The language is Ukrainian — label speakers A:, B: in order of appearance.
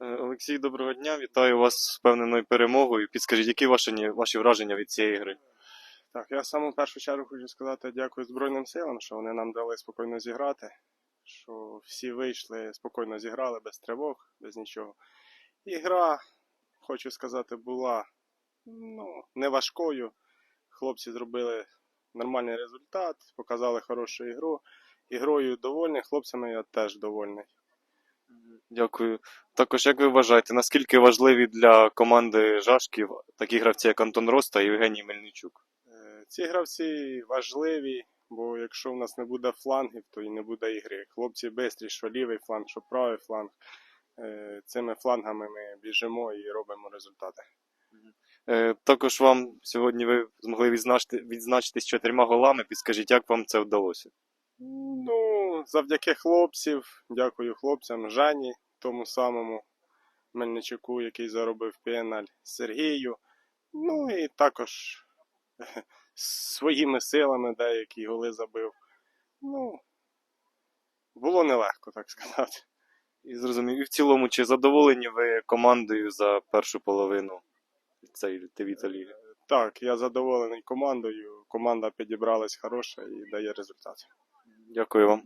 A: Е, Олексій, доброго дня. Вітаю вас з впевненою перемогою. Підскажіть, які ваші, ваші враження від цієї гри?
B: Так, я саме в першу чергу хочу сказати дякую Збройним силам, що вони нам дали спокійно зіграти, що всі вийшли, спокійно зіграли, без тривог, без нічого. І гра, хочу сказати, була ну, не важкою. Хлопці зробили нормальний результат, показали хорошу ігру. Ігрою довольний, хлопцями я теж довольний.
A: Дякую. Також, як ви вважаєте, наскільки важливі для команди Жашків такі гравці, як Антон Роста і Євгеній Мельничук?
B: Е, Ці гравці важливі, бо якщо в нас не буде флангів, то і не буде ігри. Хлопці бистрі, що лівий фланг, що правий фланг. Е, Цими флангами ми біжимо і робимо результати.
A: Е, Також вам сьогодні ви змогли відзначити, відзначитись чотирма голами. Підскажіть, як вам це вдалося?
B: Ну, завдяки хлопців, дякую хлопцям, Жені, тому самому Мельничуку, який заробив пеналь, Сергію. Ну і також своїми силами деякі голи забив. Ну, було нелегко, так сказати.
A: І зрозумів, і в цілому, чи задоволені ви командою за першу половину цієї ТВ ліги?
B: Так, я задоволений командою. Команда підібралась хороша і дає результат.
A: Дякую вам.